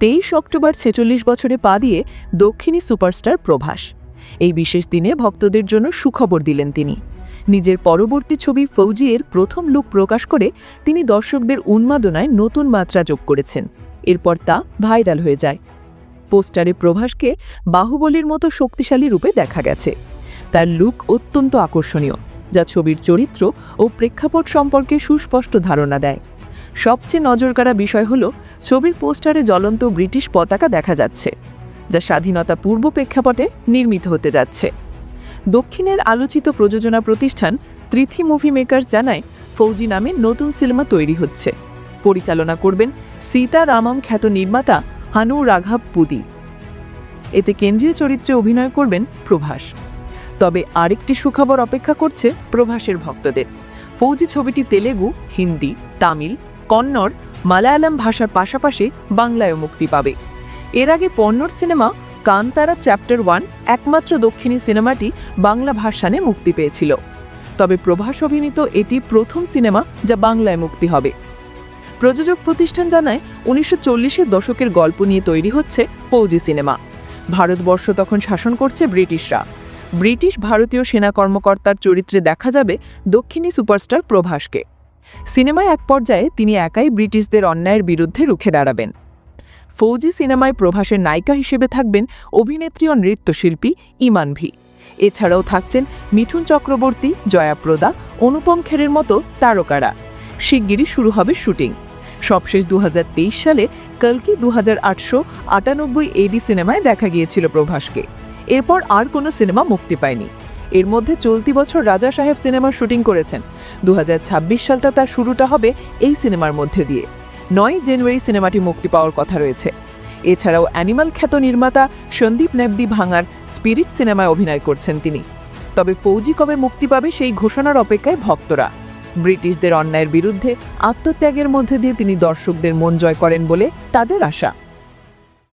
তেইশ অক্টোবর ছেচল্লিশ বছরে পা দিয়ে দক্ষিণী সুপারস্টার প্রভাস। এই বিশেষ দিনে ভক্তদের জন্য সুখবর দিলেন তিনি। নিজের পরবর্তী ছবি ফৌজিয়ের প্রথম লুক প্রকাশ করে তিনি দর্শকদের উন্মাদনায় নতুন মাত্রা যোগ করেছেন। এরপর তা ভাইরাল হয়ে যায়। পোস্টারে প্রভাসকে বাহুবলীর মতো শক্তিশালী রূপে দেখা গেছে। তার লুক অত্যন্ত আকর্ষণীয়, যা ছবির চরিত্র ও প্রেক্ষাপট সম্পর্কে সুস্পষ্ট ধারণা দেয়। সবচেয়ে নজরকাড়া বিষয় হল ছবির পোস্টারে জ্বলন্ত ব্রিটিশ পতাকা দেখা যাচ্ছে, যা স্বাধীনতা পূর্ব প্রেক্ষাপটে নির্মিত হতে যাচ্ছে। দক্ষিণের আলোচিত প্রযোজনা প্রতিষ্ঠান ত্রিথি মুভি মেকার্স জানায়, ফৌজি নামে নতুন সিনেমা তৈরি হচ্ছে। পরিচালনা করবেন সীতা রামম খ্যাত নির্মাতা হানু রাঘাব পুদি। এতে কেন্দ্রীয় চরিত্রে অভিনয় করবেন প্রভাস। তবে আরেকটি সুখবর অপেক্ষা করছে প্রভাসের ভক্তদের। ফৌজি ছবিটি তেলেগু, হিন্দি, তামিল, কন্নড় মালায়ালাম ভাষার পাশাপাশি বাংলায়ও মুক্তি পাবে। এর আগে পন্নড় সিনেমা কান্তারা চ্যাপ্টার ওয়ান, একমাত্র দক্ষিণী সিনেমাটি বাংলা ভাষানে মুক্তি পেয়েছিল। তবে প্রভাস অভিনীত এটি প্রথম সিনেমা যা বাংলায় মুক্তি হবে। প্রযোজক প্রতিষ্ঠান জানায়, উনিশশো দশকের গল্প নিয়ে তৈরি হচ্ছে ফৌজি সিনেমা। ভারতবর্ষ তখন শাসন করছে ব্রিটিশরা। ব্রিটিশ ভারতীয় সেনা কর্মকর্তার চরিত্রে দেখা যাবে দক্ষিণী সুপারস্টার প্রভাসকে। সিনেমায় এক পর্যায়ে তিনি একাই ব্রিটিশদের অন্যায়ের বিরুদ্ধে রুখে দাঁড়াবেন। ফৌজি সিনেমায় প্রভাসের নায়িকা হিসেবে থাকবেন অভিনেত্রী ও নৃত্যশিল্পী ইমান ভি। এছাড়াও থাকছেন মিঠুন চক্রবর্তী জয়াপ্রদা অনুপম খেরের মতো তারকারা। শিগগিরই শুরু হবে শুটিং। সবশেষ দু হাজার তেইশ সালে কলকি দু আটানব্বই এডি সিনেমায় দেখা গিয়েছিল প্রভাসকে। এরপর আর কোনো সিনেমা মুক্তি পায়নি। এর মধ্যে চলতি বছর রাজা সাহেব সিনেমার শুটিং করেছেন। দু হাজার ছাব্বিশ সালটা তার শুরুটা হবে এই সিনেমার মধ্যে দিয়ে। নয় জানুয়ারি সিনেমাটি মুক্তি পাওয়ার কথা রয়েছে। এছাড়াও অ্যানিমাল খ্যাত নির্মাতা সন্দীপ নেবদি ভাঙার স্পিরিট সিনেমায় অভিনয় করছেন তিনি। তবে ফৌজি কবে মুক্তি পাবে সেই ঘোষণার অপেক্ষায় ভক্তরা। ব্রিটিশদের অন্যায়ের বিরুদ্ধে আত্মত্যাগের মধ্যে দিয়ে তিনি দর্শকদের মন জয় করেন বলে তাদের আশা।